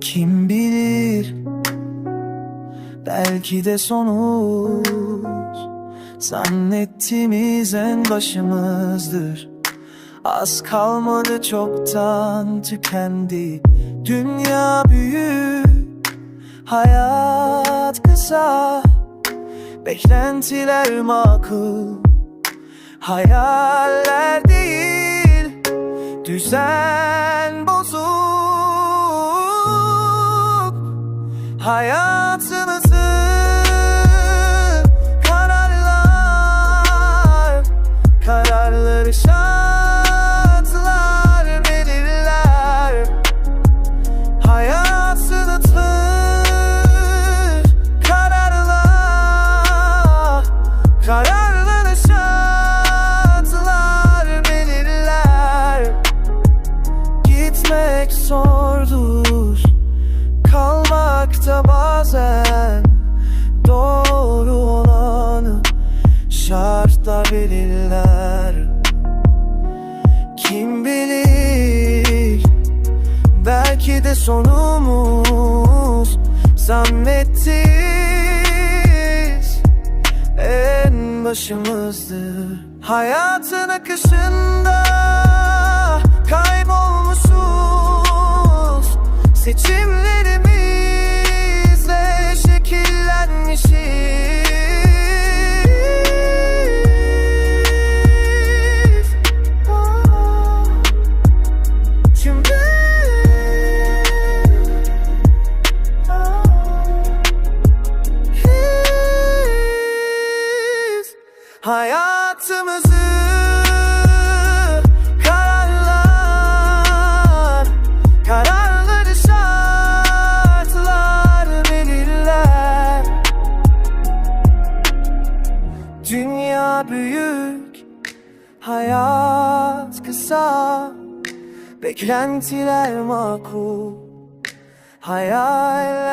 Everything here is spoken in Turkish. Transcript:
Kim bilir? Belki de sonumuz Zannettiğimiz en başımızdır. Az kalmadı çoktan tükendi. Dünya büyük Hayat kısa. Beklentiler makul. Hayaller değil Düzen bozuk. Hayatımızı zordur Kalmak da bazen Doğru olanı Şartlar belirler. Kim bilir Belki de sonumuz Zannettiğiz En başımızdır. Hayatın akışında hayatımızı kararlar Kararları şartlar belirler. Dünya büyük Hayat kısa Beklentiler makul Hayaller